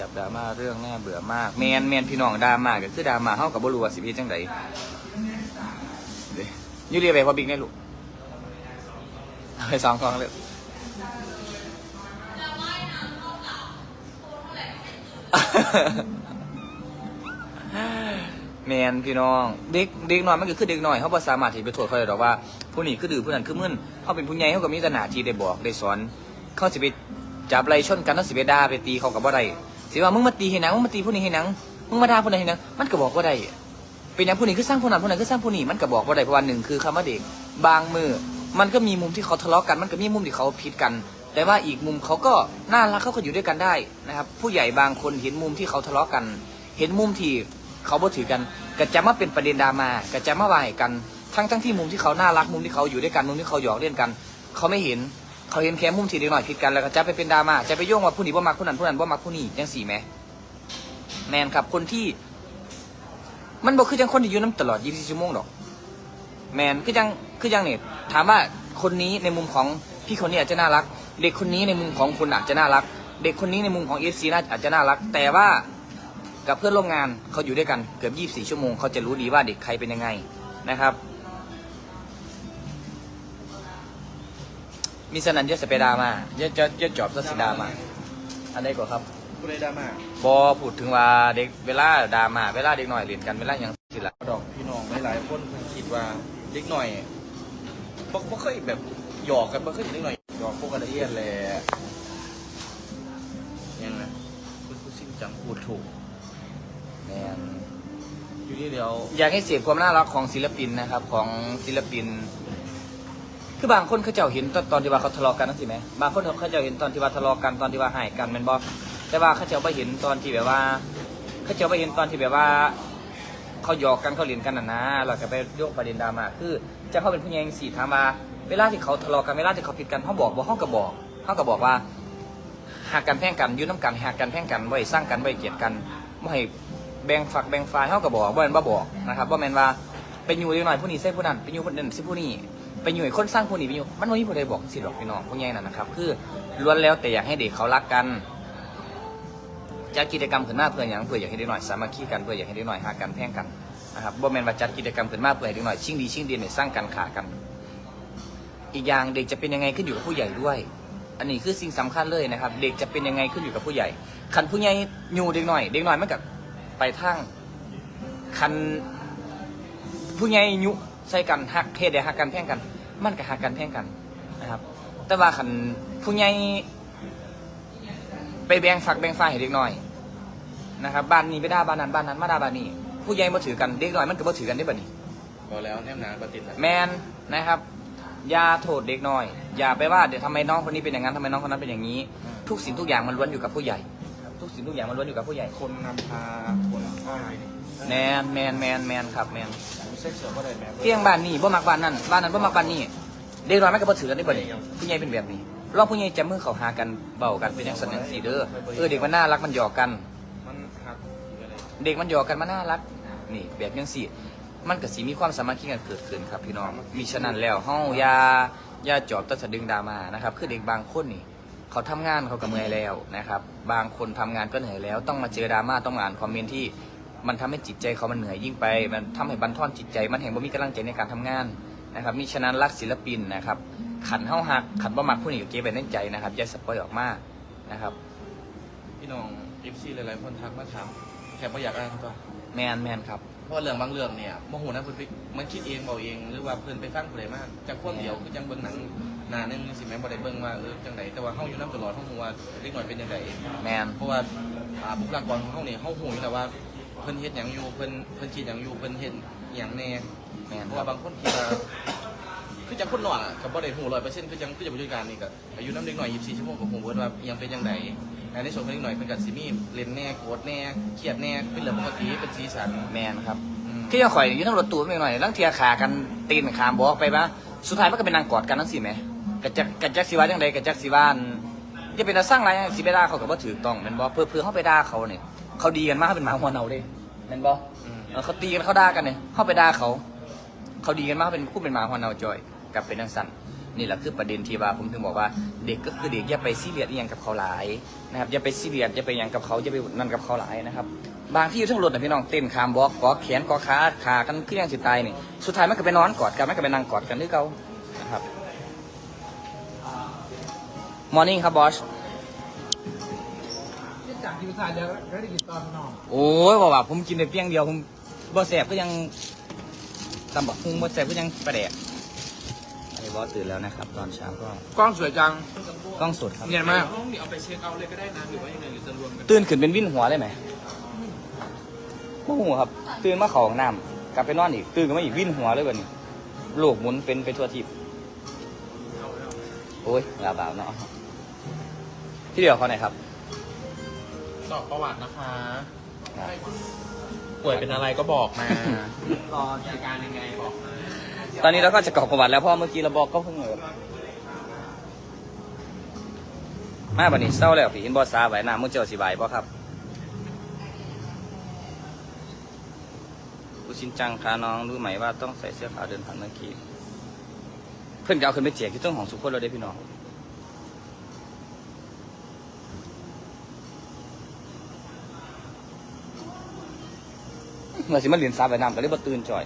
จับดราม่าเรื่องน่าเบื่อมากแมนแมนพี่น้องดราม่าก็คือดราม่าเฮากับบรูว่าสิเฮ็ดจังไดเด้อยู่เรียไปพอบิ๊กแน่ลูกเอาไปสองกองเลยแมนพี่น้องเด็กเด็กน้อยมันก็คือเด็กน้อยเขาบ่สามารถที่ไปโทษเขาได้หรอกว่า ผู้นี้คือดื้อผู้นั้นคือมึนเขาเป็นผู้ใหญ่เขาก็มีแต่หน้าที่ได้บอกได้สอนเขาสิไปจับไรชนกันเขาสิไปด่าไปตีเขากับบ่ได้ สิว่ามึงมาตีให้หนังมึงมาตีผู้นี้ให้หนังมึงมาด่าผู้นั้นให้หนังมันก็บอกว่าได้เป็นอย่างผู้นี้คือสร้างผู้นั้นผู้นั้นคือสร้างผู้นี้มันก็บอกว่าได้เพราะว่าหนึ่งคือคำว่าเด็กบางมือมันก็มีมุมที่เขาทะเลาะกันมันก็มีมุมที่เขาผิดกัน แต่ว่าอีกมุมเขาก็น่ารักเขาก็อยู่ด้วยกันได้นะครับ ผู้ใหญ่บางคนเห็นมุมที่เขาทะเลาะกัน เห็นมุมที่เขาบ่ถือกันก็จะมาเป็นประเด็นดราม่าก็จะมาว่าให้กัน ทั้งทั้งที่มุมที่เขาน่ารักมุมที่เขาอยู่ด้วยกันมุมที่เขาหยอกเล่นกัน เขาไม่เห็น เขาเห็นแค่มุมที่เด็กหน่อยผิดกันแล้วก็จะไปเป็นดราม่าจะไปโยงว่าผู้นี้บ่มักผู้นั้นผู้นั้นบ่มักผู้นี้ยังสี่แหมแมนครับ คนที่ มันบอกคือจังคนที่อยู่น้ำตลอด 24 ชั่วโมงดอก แมนคือจังคือจังเนี่ยถามว่าคนนี้ในมุมของพี่คนนี้อาจจะน่ารัก เด็กคนนี้ในมุมของคุณอาจจะน่ารัก เด็กคนนี้ในมุมของเอฟซีน่าอาจจะน่ารัก แต่ว่ากับเพื่อนร่วมงานเขาอยู่ด้วยกันเกือบ 24 ชั่วโมงเขาจะรู้ดีว่าเด็กใครเป็นยังไงนะครับ มีสนันเยอะสเปดามาเยอะจะเยอะจอบสสิดามาอันใดกว่าครับกูเลยดราม่าบอพูดถึงว่าเด็กเวลาดรามาเวลาเด็กหน่อยเรียนกันเวลาหยังสิละดอกพี่น้องหลายๆคนเพิ่นคิดว่าเด็กหน่อยบ่บ่เคยแบบหยอกกันบ่เคยเห็นเด็กหน่อยหยอกพวกกันละเอียดแหละยังไงคุณผู้สิ้นจังพูดถูกแมนอยู่ที่เดียวอยากให้เสพความน่ารักของศิลปินนะครับ ของศิลปิน คือบางคนเขาเจ้าเห็นตอนตอนที่ว่าเขาทะเลาะกันนั่นสิไหมบางคนเขาเจ้าเห็นตอนที่ว่าทะเลาะกันตอนที่ว่าหายกันแมันบอกแต่ว่าเขาเจ้าไปเห็นตอนที่แบบว่าเขาเจ้าไปเห็นตอนที่แบบว่า เขาหยอกกันเขาเล่นกันน่ะนะเราก็ไปโยกประเด็นดราม่าคือจะเขาเป็นผู้ใหญ่สี่ถามว่าเวลาที่เขาทะเลาะกันเวลาที่เขาผิดกันเขาบอกบอกเขาก็บอกเขาก็บอกว่าหากกันแพ่งกันยืนน้ำกันหากกันแพ่งกันไว้สร้างกันไว้เกลียดกันไม่ให้แบ่งฝักแบ่งฝ่ายเขาก็บอกว่าแมนบ่บอกนะครับว่าแมนว่า ไปอยู่เล็กน้อยผู้นี้ใส่ผู้นั้นไปอยู่ผู้นั้นใส่ผู้นี้ไปอยู่ให้คนสร้างผู้นี้ไปอยู่มันไม่มีผู้ใดบอกสิหรอกพี่น้องผู้ใหญ่นั่นนะครับ คือล้วนแล้วแต่อยากให้เด็กเขารักกันจัดกิจกรรมขึ้นมาเพื่ออย่างเพื่ออยากให้เด็กหน่อยสามัคคีกันเพื่ออยากให้เด็กหน่อยหากันแพ่งกันนะครับบ่แมนว่าจัดกิจกรรมขึ้นมาเพื่อให้เด็กหน่อยชิงดีชิงดีเนี่ยสร้างกันขากัน อีกอย่างเด็กจะเป็นยังไงขึ้นอยู่กับผู้ใหญ่ด้วย อันนี้คือสิ่งสำคัญเลยนะครับ เด็กจะเป็นยังไงขึ้นอยู่กับผู้ใหญ่คันผู้ใหญ่อยู่เด็กหน่อย เด็กหน่อยมันกับไปทางคัน ผู้ใหญ่ยุใส่กันหักเทศเดียหักกันแพ่งกัน มันก็หักกันแพ่งกันนะครับ แต่ว่าคันผู้ใหญ่ไปแบ่งฝักแบ่งฝ่ายให้เด็กน้อยนะครับบ้านนี้ไปด่าบ้านนั้นบ้านนั้นมาด่าบ้านนี้ผู้ใหญ่มาถือกันเด็กน้อยมันก็มาถือกันได้บ่นี้บอกแล้วแนมหนาปฏิดแหละแมนนะครับอย่าโทษเด็กน้อย อย่าไปว่าเดี๋ยวทำไมน้องคนนี้เป็นอย่างนั้นทำไมน้องคนนั้นเป็นอย่างนี้ ทุกสิ่งทุกอย่างมันล้วนอยู่กับผู้ใหญ่ครับทุกสิ่งทุกอย่างมันล้วนอยู่กับผู้ใหญ่ คนนำพาคนฆ่า แมนแมนแมนแมนครับแมนเซ็กเสือบ่ได้แม่เพียงบ้านนี้บ่มักบ้านนั้นบ้านนั้นบ่มักบ้านนี้เด็กน้อยมันก็บ่ถือกันได้บ่นี่ผู้ใหญ่เป็นแบบนี้รอบผู้ใหญ่จะมือเขาหากันเบากันเป็นอย่างสันอย่างสีเด้อเออเด็กมันน่ารักมันหยอกกัน มันหักอะไรเด็กมันหยอกกันมันน่ารักนี่แบบยังสี่มันก็สิมีความสามัคคีกันเกิดขึ้นครับพี่น้องมีฉะนั้นแล้วเฮาอย่าอย่าจอบแตัสะดึงดรามานะครับคือเด็กบางคนนี่ เขาทำงานเขาก็เมื่อยแล้วนะครับ บางคนทำงานก็เหนื่อยแล้ว ต้องมาเจอดราม่าต้องมาอ่านคอมเมนต์ที่ มันทำให้จิตใจเขามันเหนื่อยยิ่งไป มันทำให้บันทอนจิตใจ มันแห่งบ่มีกำลังใจในการทำงานนะครับมีฉะนั้นรักศิลปินนะครับ ขันเฮาหักขันบ่มักผู้นี้ก็เก็บไว้ในใจนะครับอย่าสปอยออกมานะครับ พี่น้องเอฟซีหลายๆคนทักมาถามแค่บ่อยากอ่านตัวแมนแมนครับเพราะเรื่องบางเรื่องเนี่ยโมโหนะเพิ่นไปมันคิดเองบอกเองหรือว่าเพิ่นไปฟังผู้ใดมากจากคนเดียวคือจังเบิ่งหนังหนาหนึงสิแม่นบ่ได้เบิ่งว่าเออจังไดแต่ว่าเฮาอยู่นํตลอดเฮาฮู้ว่าเด็กน้อยเป็นจังไดแมนเพราะว่าอ่าบุคลากรของเฮานี่เฮาฮู้อยู่แล้วว่าเพิ่นเฮ็ดหยังอยู่เพิ่นเพิ่นคิดหยังอยู่เพิ่นเฮ็ดหยังแน่แมนเพคราะรับว่าบางคนคิดว่าคือจังคนน้อยอะก็บ่ได้ฮู้100%คือจังคือจังผู้จัดการนี่ก็อายุนำเด็กน้อย24ชั่วโมงก็ฮู้เบิดว่าอิหยังเป็นจังไดแต่ในส่วนของเด็กน้อยเพิ่นก็สิมีเล่นแน่โกรธแน่เครียดแน่เป็นเรื่องปกติเป็นสีสันแมนครับ อืมคือยังข่อยอยู่ทั้งรถตู้ไม่หน่อยลังเทียขากันตีนขามบอกไปปะสุดท้ายมันก็เป็นนางกอดกันทั้งสี่ไหมกระจักกระจักสิวาจังใดกระจักสิวานจะเป็นตาสร้างอะไรสิไปด่าเขากับว่าถือต้องแม่นบอเพื่อเพื่อเขาไปด่าเขาเนี่ยเขาดีกันมากเขาเป็นหมาหัวเนาเด้ แม่นบออืมเออเขาตีกันเขาด่ากันเนี่ยเขาไปด่าเขา เขาดีกันมากเป็นผู้เป็นหมาหัวเนาจอยกับเป็นนังสันนี่แหละคือประเด็นที่ว่าผมถึงบอกว่าเด็กก็คือเด็กอย่าไปซีเรียสอหย่างกับเขาหลายนะครับอย่าไปซีเรียสอย่าไปหยังกับเขาอย่าไปนั่นกับเขาหลายนะครับบางที่อยู่ทั้งรถนะพี่น้องเต้นขามบอกกอแขนกอขาขากันขึ้นยังสิตายนี่สุดท้ายมันก็ไปนอนกอดกันมันก็ไปนั่งกอดกันด้วยเขานะครับมอร์นิ่งครับบอส ที่จากที่ภาษาจะได้กินตอนนอนโอ้ยบอกว่าผมกินได้เพียงเดียวผมบ่แสบก็ยังตำบักหุ่งบ่แสบก็ยังประแดกไอ้บอสตื่นแล้วนะครับ ตอนเช้าก็กล้องสวยจังกล้องสดครับเนียนมากห้องนี้เอาไปเช็คเอาเลยก็ได้นะหรือว่ายังไงหรือจะรวมกันตื่นขึ้นเป็นวิ่นหัวเลยไหมโอ้โหครับ ตื่นมาเขอห้องน้ำกลับไปนอนอีก ตื่นก็มาอีกวิ่นหัวเลยวันนี้โลกหมุนเป็นไปทั่วทิพย์โอ้ยลาบาวเนาะที่เดียวเขาไหนครับ สอบประวัตินะคะ ป่วยเป็นอะไรก็บอกมา รออาการยังไงบอกมาตอนนี้เราก็จะกรอกประวัติแล้วเพราะเมื่อกี้เราบอกก็เพิ่งเออมาบันนี้เศร้าแล้วพี่อินบอสซาไว้หน้ามุเจ้าสิบายบ่ครับกูชินจังคะน้องรู้ไหมว่าต้องใส่เสื้อขาวเดินผ่านเมื่อกี้ เพื่อนก็เอาขึ้นไปแจกที่ต้นของสุขคนเราได้พี่น้อง เมื่อสิมาเรียนสาไว้น้ำก็เลยบ่ตื่นจ่อย